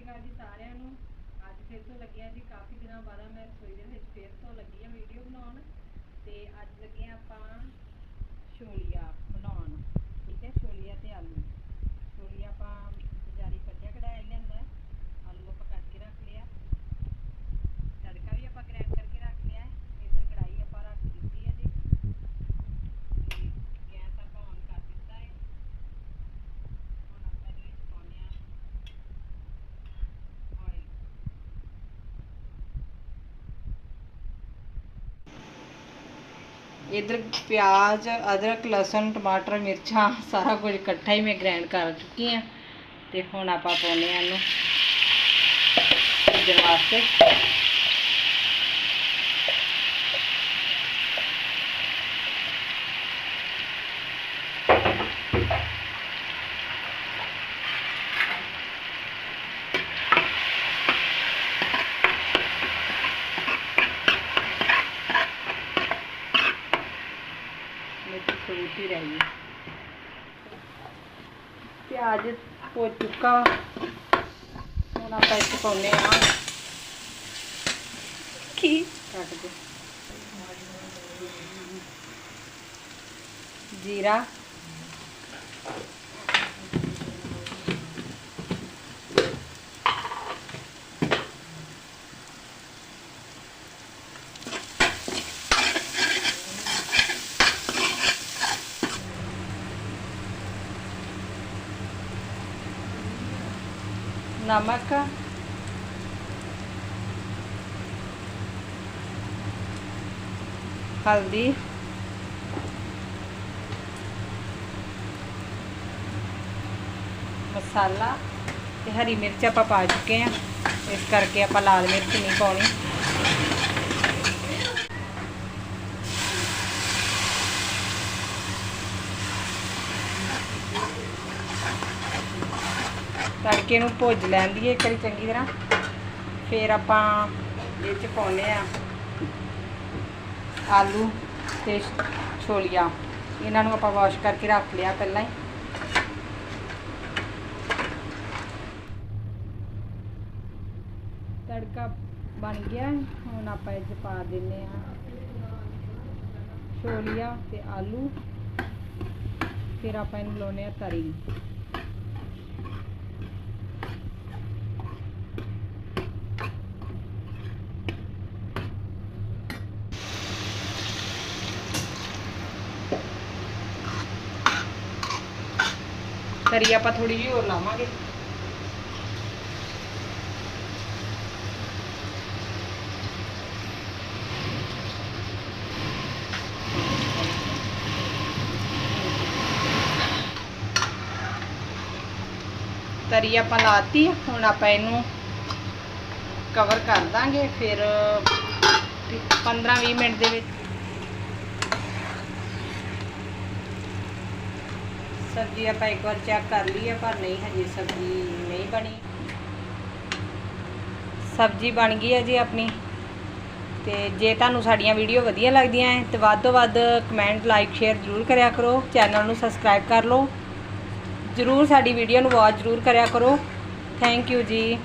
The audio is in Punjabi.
ਸ਼੍ਰੀ ਅਕਾਲ ਜੀ ਸਾਰਿਆਂ ਨੂੰ। ਅੱਜ ਫਿਰ ਤੋਂ ਲੱਗਿਆ ਜੀ, ਕਾਫੀ ਦਿਨਾਂ ਬਾਅਦ ਮੈਂ ਰਸੋਈ ਦੇ ਵਿੱਚ ਫਿਰ ਤੋਂ ਲੱਗੀ ਆ ਵੀਡੀਓ ਬਣਾਉਣ। ਤੇ ਅੱਜ ਲੱਗੇ ਆ ਆਪਾਂ ਛੋਲੀਆ ਬਣਾਉਣ ਠੀਕ ਹੈ ਛੋਲੀਆ ਤੇ ਆਲੂ ਛੋਲੀਆ ਆਪਾਂ ਜਾਰੀ ਕੱਢਿਆ ਕਢਾਇਆ ਲਿਆਂਦਾ ਹੈ। ਆਲੂ ਆਪਾਂ ਕੱਟ ਕੇ ਰੱਖ ਲਿਆ ਤੜਕਾ ਵੀ ਆਪਾਂ ਗ੍ਰੈਂਡ ਕਰਕੇ ਰੱਖ ਲਿਆ ਹੈ। ਇੱਧਰ ਕੜਾਈ ਆਪਾਂ ਰੱਖ ਦਿੱਤੀ ਹੈ ਜੀ ਤੇ ਗੈਸ ਆਪਾਂ ਔਨ ਕਰ ਦਿੱਤਾ ਹੈ ਹੁਣ ਆਪਾਂ ਇਹਦੇ ਵਿੱਚ ਪਾਉਂਦੇ ਹਾਂ ਆਇਲ ਇਧਰ ਪਿਆਜ਼, ਅਦਰਕ, ਲਸਣ, ਟਮਾਟਰ, ਮਿਰਚਾਂ, ਸਾਰਾ ਕੁਝ ਇਕੱਠਾ ਹੀ ਮੈਂ ਗ੍ਰਾਈਂਡ ਕਰ ਚੁੱਕੀ ਆ ਤੇ ਹੁਣ ਆਪਾਂ ਪਾਉਂਦੇ ਆ ਇਹਨੂੰ ਭੁੱਜਣ ਵਾਸਤੇ। ਮੇਰੀ ਸੂਟ ਹੀ ਰਹਿ ਗਈ। ਪਿਆਜ਼ ਹੋ ਚੁੱਕਾ। ਹੁਣ ਆਪਾਂ ਇੱਥੇ ਪਾਉਨੇ ਆ ਕੀ? ਕੱਟ ਦੇ। ਜੀਰਾ। ਨਮਕ ਹਲਦੀ ਮਸਾਲਾ ਤੇ ਹਰੀ ਮਿਰਚ ਆਪਾਂ ਪਾ ਚੁੱਕੇ ਆ ਇਸ ਕਰਕੇ ਆਪਾਂ ਲਾਲ ਮਿਰਚ ਨਹੀਂ ਪਾਉਣੀ ਨੂੰ ਭੁੱਜ ਲੈਣ ਦੀ ਇੱਕ ਵਾਰੀ ਚੰਗੀ ਤਰ੍ਹਾਂ। ਫਿਰ ਆਪਾਂ ਇਹ ਚ ਪਾਉਨੇ ਆ ਆਲੂ ਤੇ ਛੋਲੀਆਂ। ਇਹਨਾਂ ਨੂੰ ਆਪਾਂ ਵਾਸ਼ ਕਰਕੇ ਰੱਖ ਲਿਆ ਪਹਿਲਾਂ ਹੀ। ਤੜਕਾ ਬਣ ਗਿਆ। ਹੁਣ ਆਪਾਂ ਇਹ ਚ ਪਾ ਦਿੰਨੇ ਆ ਛੋਲੀਆਂ ਤੇ ਆਲੂ। ਫਿਰ ਆਪਾਂ ਇਹਨੂੰ ਲਾਉਨੇ ਆ ਤਰੀ। ਤਰੀ ਆਪਾਂ ਥੋੜੀ ਜਿਹੀ ਹੋਰ ਲਾਵਾਂਗੇ। ਤਰੀ ਆਪਾਂ ਲਾਤੀ, ਹੁਣ ਆਪਾਂ ਇਹਨੂੰ ਕਵਰ ਕਰ ਦਾਂਗੇ, ਫਿਰ 15-20 ਮਿੰਟ ਦੇ ਵਿੱਚ। ਸਬਜ਼ੀ ਆਪਾਂ ਇੱਕ ਵਾਰ ਚੈੱਕ ਕਰ ਲਈ ਹੈ ਪਰ ਨਹੀਂ, ਹਜੇ ਸਬਜ਼ੀ ਨਹੀਂ ਬਣੀ। ਸਬਜ਼ੀ ਬਣ ਗਈ ਹੈ ਜੀ ਆਪਣੀ। ਤੇ ਜੇ ਤੁਹਾਨੂੰ ਸਾਡੀਆਂ ਵੀਡੀਓ ਵਧੀਆ ਲੱਗਦੀਆਂ ਹੈ ਤੇ ਵੱਧ ਤੋਂ ਵੱਧ ਕਮੈਂਟ ਲਾਈਕ ਸ਼ੇਅਰ ਜ਼ਰੂਰ ਕਰਿਆ ਕਰੋ। ਚੈਨਲ ਨੂੰ ਸਬਸਕ੍ਰਾਈਬ ਕਰ ਲਓ। ਜ਼ਰੂਰ ਸਾਡੀ ਵੀਡੀਓ ਨੂੰ ਵਾਚ ਜ਼ਰੂਰ ਕਰਿਆ ਕਰੋ। ਥੈਂਕ ਯੂ ਜੀ।